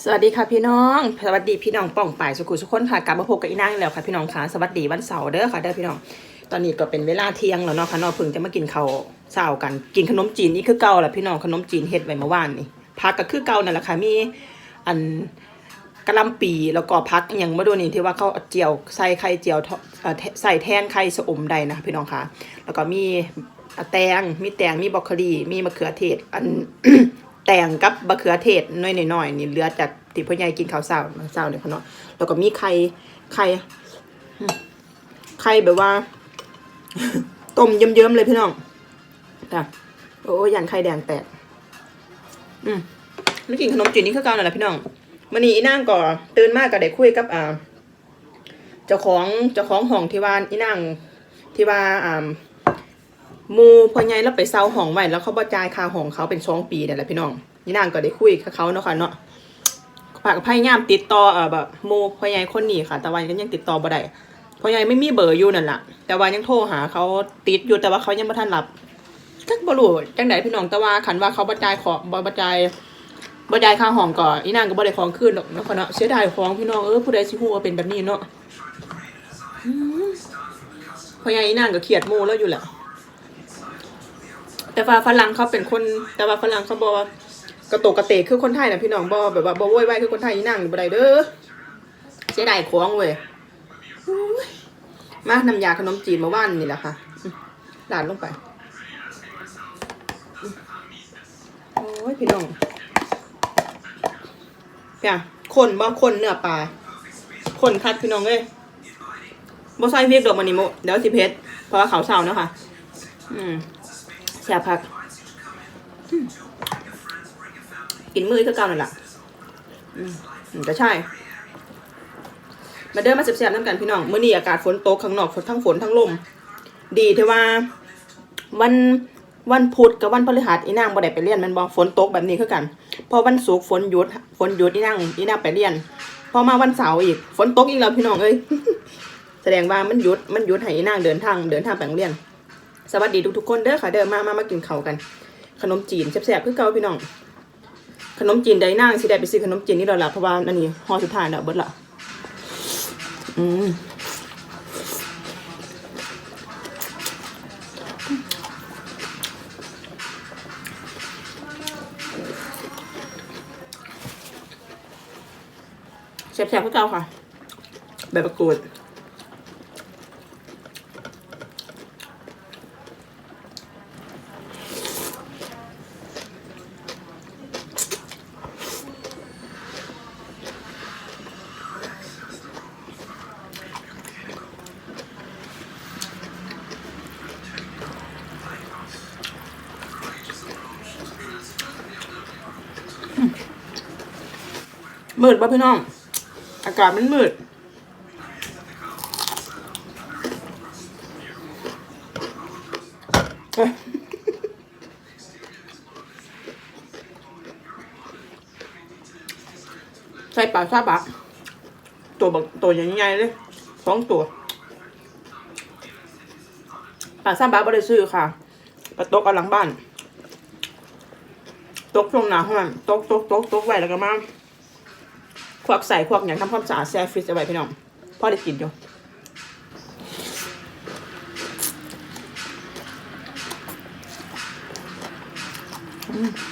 สวัสดีค่ะพี่น้อง สวัสดีพี่น้องป่องป่ายสุขุสุขคนค่ะกลับมาพบกับอีนางแล้วค่ะพี่น้องค่ะสวัสดีวันเสาร์เด้อค่ะเด้อพี่น้อง ตอนนี้ก็เป็นเวลาเที่ยงแล้วเนาะค่ะนอเพิ่งจะมากินข้าวเช้ากัน กินขนมจีนนี่คือเก่าแหละพี่น้องขนมจีนเฮ็ดไว้เมื่อวานนี่พักก็คือเก่านั่นแหละค่ะมีอันกระลำปีแล้วก็พักอย่างเมาดูนี่ที่ว่าเขาเจียวใส่ไข่เจียวใส่แทนไข่สอมใดนะคะพี่น้องค่ะ แล้วก็มีแตงมีแตงมีบรอกโคลีมีมะเขือเทศอัน แตงกับบะเขือเทศน้อยๆน่อยนี่เหลือจากที่พ่อใหญ่กินข้าวเช้ามื้อเช้าเนี่ยเขาเนาะแล้วก็มีไข่ไข่ไข่แบบว่า ต้มเยิ้มๆเลยพี่น้องจ้ะโอ้ยยันไข่แดงแตกอืมไม่กินขนมจีนนี่คือเก่านั่นแหละพี่น้องวันนี้อีนางก็ตื่นมากก็ได้คุยกับอ่าเจ้าของเจ้าของห้องที่ว่าอีนางที่ว่าอ่า มูพ่อใหญ่แล้วไปเซาห้องไว้แล้วเขาบ่จ่ายค่าห้องเขาเป็นสองปีนี่แหละพี่น้องนี่นางก็ได้คุยกับเขาเนาะค่ะเนาะฝากพยายามติดต่อเออแบบมูพ่อใหญ่คนนี้ค่ะ แต่ว่าก็ยังติดต่อบ่ได้พ่อใหญ่ไม่มีเบอร์อยู่นั่นแหละแต่ว่ายังโทรหาเขาติดอยู่แต่ว่าเขายังบ่ทันรับก็บ่รู้จังไดพี่น้องแต่ว่าคันว่าเขาบ่จ่ายขอบ่บ่จ่ายบ่จ่ายค่าห้องก็อีนางก็บ่ได้ของคืนดอกเนาะค่ะเนาะเสียดายของพี่น้องเออผู้ใดสิฮู้ว่าเป็นแบบนี้เนาะพ่อใหญ่อีนางก็เครียดมูแล้วอยู่แหละ แต่ว่าฝรั่งเขาเป็นคน แต่ว่าฝรั่งเขาบอกว่ากระโตกกระเตกคือคนไทยนะพี่น้องบอแบบว่าบอโวยวายคือคนไทยอีนั่งอยู่บ่ได้เด้อเสียดายของเว้ยมาน้ำยาขนมจีนมาว่านนี่แหละค่ะอืมลาดลงไปโอ้ยพี่น้องเนี่ยคนบ่คนเนื้อปลาคนคัดพี่น้องเอ้ยบ่ใส่พริกดอกมันนี่โมเดี๋ยวสิเพชรเพราะว่าเขาเศร้าเนาะค่ะ อืม แซ่บพักกินมือคือเก่านั่นแหละอืมก็ใช่ มาเดินมาเสียบๆน้ำกันพี่น้องเมื้อนี้อากาศฝนตกข้างนอกฝนทั้งฝนทั้งลม ดีที่ว่า วันวันพุธกับวันพฤหัสอีนางบ่ได้ไปเรียนมันบ่ฝนตกแบบนี้คือกัน พอวันศุกร์ฝนหยุดฝนหยุดอีนางอีนางไปเรียน พอมาวันเสาร์อีก ฝนตกอีกแล้วพี่น้องเอ้ยแสดงว่ามันหยุดมันหยุดให้อีนางเดินทางเดินทางไปโรงเรียน สวัสดีทุกๆคนเด้อค่ะเดินมามามากินเขากัน ขนมจีนแซ่บๆคือเก่าพี่น้อง ขนมจีนได้นางสิได้ไปซื้อขนมจีนนี่เราละเพราะว่าอันนี้ห่อสุดท้ายแล้วเบิดละอืมแซ่บๆคือเก่าค่ะ แบบประกวด มืดป่ะพี่น้อง อากาศมันมืดใส่ปลาซาบะตัวบักตัวใหญ่ๆเลยสองตัวปลาซาบะบ่ได้ซื้อค่ะปลาตกเอาหลังบ้าน ตกช่วงหนาห้อนตกตกตกตกไว้แล้วก็มา ควักใส่ควักอย่างทำความสะอาดแช่ฟรีซเอาไว้พี่น้องพ่อได้กินอยู่อืม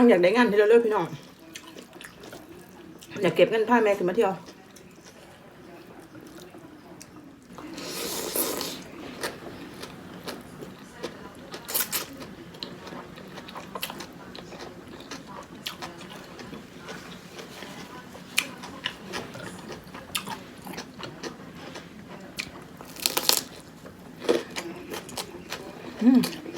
ังอยากได้งานที่เราเลือกพี่น้อง อยากเก็บเงินพาแม่ขึ้นมาเที่ยวอืม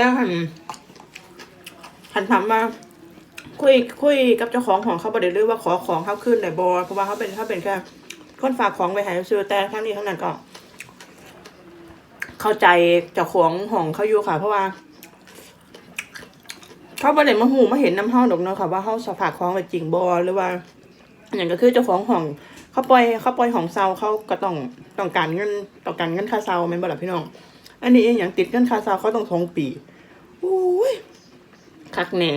แต่หันหันถามมาคุยคุยกับเจ้าของของเขาประเด็นเรื่องว่าขอของเขาขึ้นแต่บอเพราะว่าเขาเป็นเขาเป็นแค่คนฝากของไปให้ซื้อแต่ทั้งนี้ทั้งนั้นก็ เข้าใจเจ้าของของเขาอยู่ค่ะ เพราะว่าเขาประเด็นมาหูมาเห็นน้ำเฮาดอกเนาะค่ะว่าเฮาสฝากของไปจริงบอหรือว่าอย่างก็คือเจ้าของห้องเขาปล่อยเขาปล่อยของเซาเขาก็ต้องต้องการเงินต้องการเงินค่าเซาแม่นบ่ล่ะพี่น้อง อันนี้เองอย่างติดเงินค่าซาเขาต้องทองปีโอ้ยคักแน่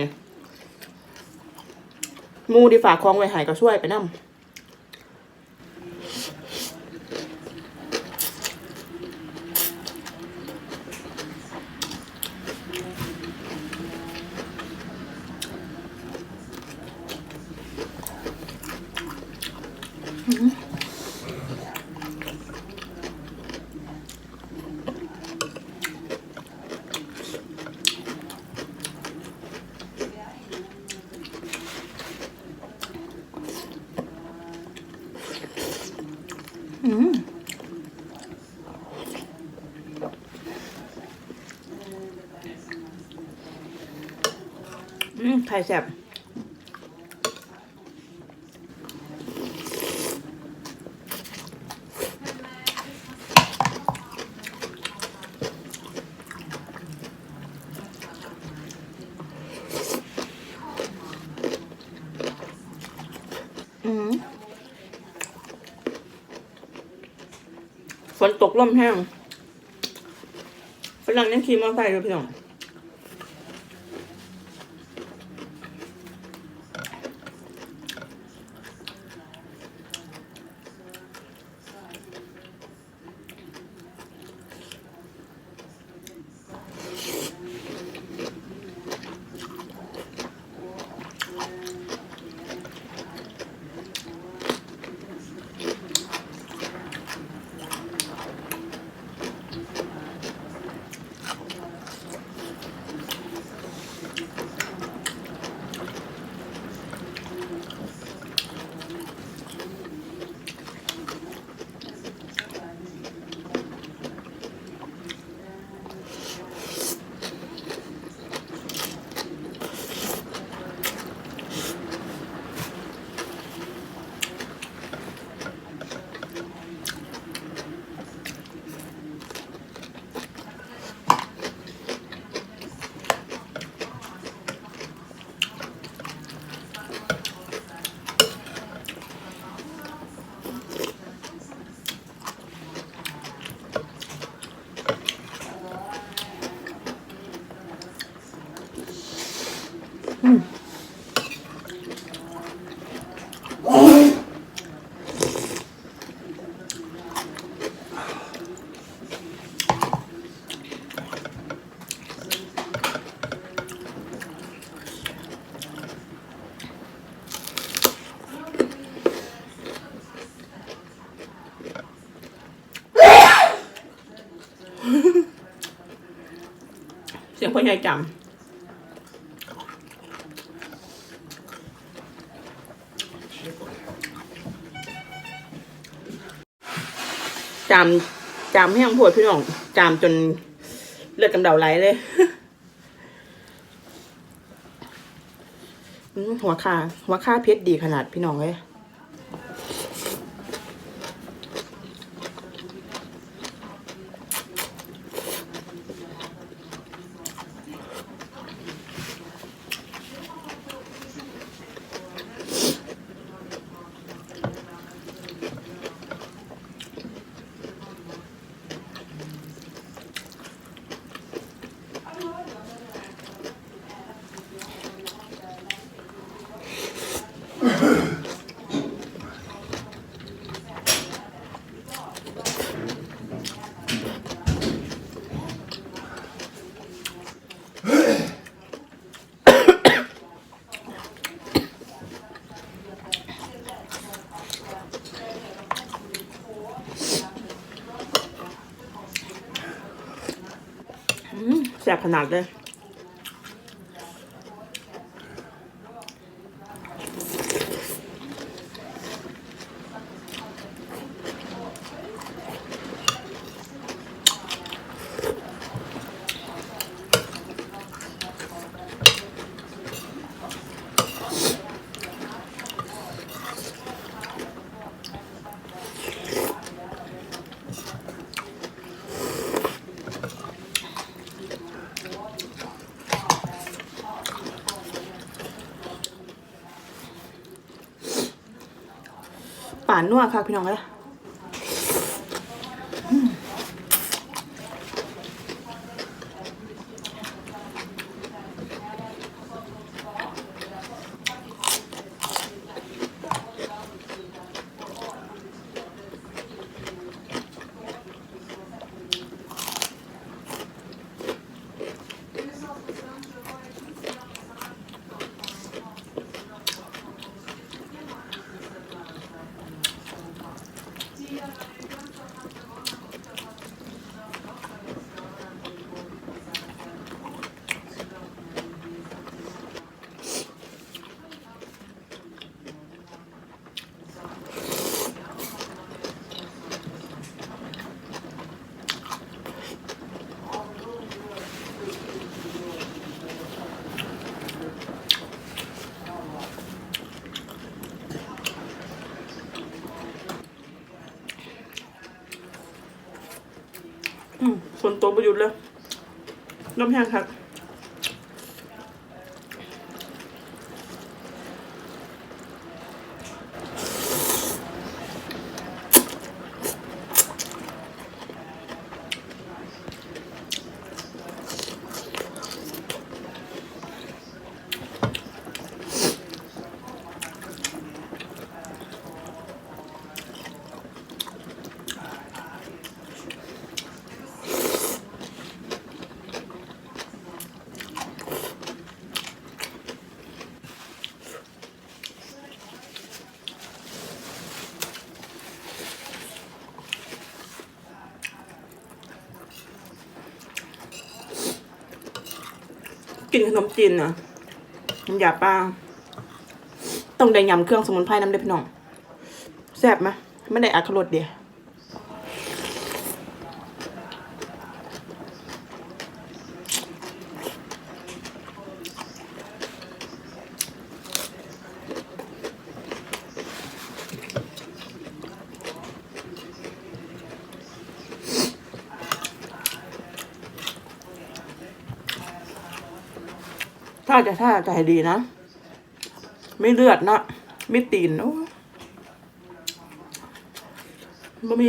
มูที่ฝากของไว้หายก็ช่วยไปนำอืมอืมไข่แซ่บอืมฝนตกลมแห้งฝรั่งยังขี่มอเตอร์ไซค์อยู่พี่น้อง พ่อใหญ่จำจำจำให้ยังปวดพี่น้องจำจนเลือดกำเดาไหลเลยหัวค่าหัวค่าเพชรดีขนาดพี่น้องเลยอืม แสบขนาดเลย ป่านนัวค่ะพี่น้องเลยอืม ฝนตกประยุทธ์เลยลมแห้งครับ กินขนมจีนนะน้ำยาปลาต้องได้ยำเครื่องสมุนไพรน้ำเด็ดพี่น้องแซ่บไหมไม่ได้อักรดเดียว ถ้าจะถ้าใจดีนะ ไม่เลือดนะ ไม่ตีนโอ้ยบ่มี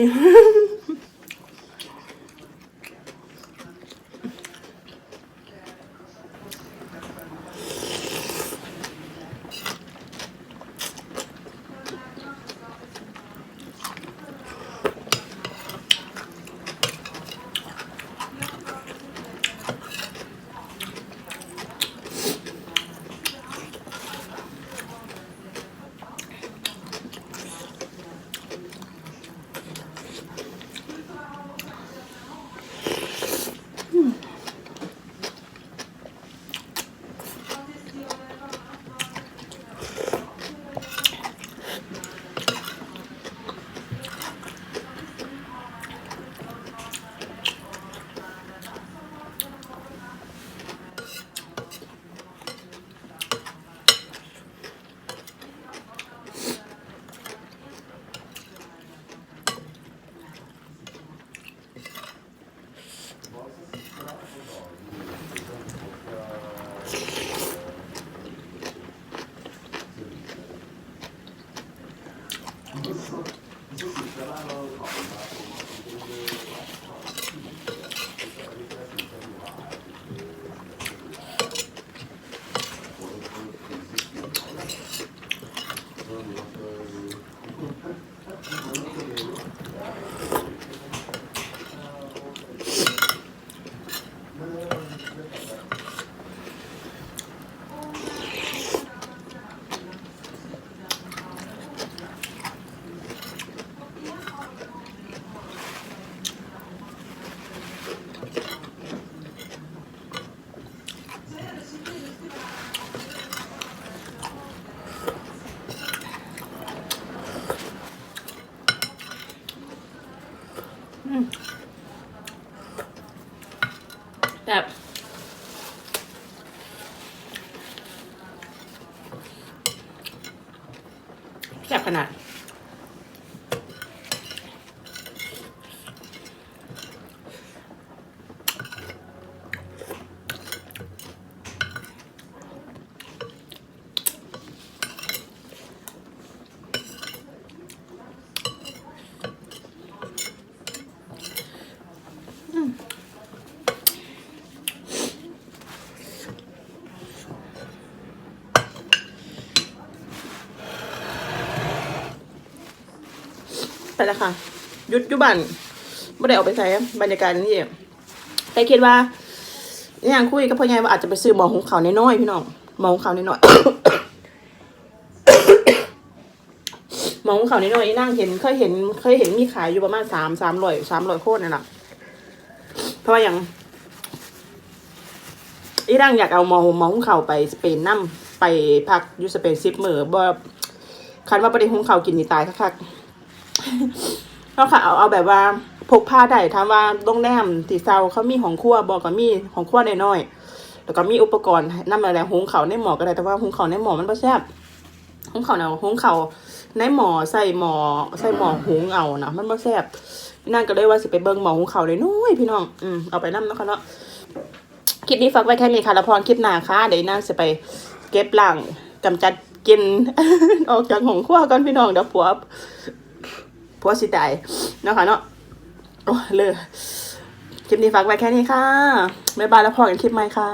แขนาด แล้วค่ะหยุดยุบันไม่ได้ออกไปใส่บรรยากาศนี่แต่คิดว่าอย่างคุยกับพ่อใหญ่ว่าอาจจะไปซื้อหมอหุงข้าวน้อยพี่น้องหมอหุงข้าวน้อยหมอหุงข้าวน้อยนั่งเห็นเคยเห็นเคยเห็นมีขายอยู่ประมาณสามสามร้อยสามร้อยโคตรนี่แหละเพราะว่าอย่างอีร่างอยากเอาหมอหมอหุงข้าวไปสเปนนั่ไปพักยูสเปนซิปมือบ่คันว่าประเด็นหุงข้าวกินนี่ตายคักๆ แล้วค่ะเอาเอาแบบว่าพกผ้าได้ถามว่าโรงแรมที่เซาเขามีของครัวบอกก็มีของครัวน้อยๆแล้วก็มีอุปกรณ์นำอะไรหุงข้าวในหมอก็ได้แต่ว่าหุงข้าวในหมอมันบ่แซ่บหุงข้าวเนาะหุงข้าวในหมอใส่หมอใส่หมอหุงเอานะมันบ่แซ่บนั่นก็เลยว่าสิไปเบิ่งหมอหุงข้าวเลยน้อยพี่น้องอืมเอาไปนำเนะคะเนาะคลิปนี้ฝากไว้แค่นี้ค่ะแล้วพรคลิปหน้าค่ะเดี๋ยวนั่งจะไปเก็บหลังกำจัดกินออกจากของขั้วก่อนพี่น้องเดี๋ยวผัว ผัวสิตายเนาะค่ะเนาะโอ้เลยคลิปนี้ฝากไว้แค่นี้ค่ะบ๊ายบายแล้วพอกันคลิปใหม่ค่ะ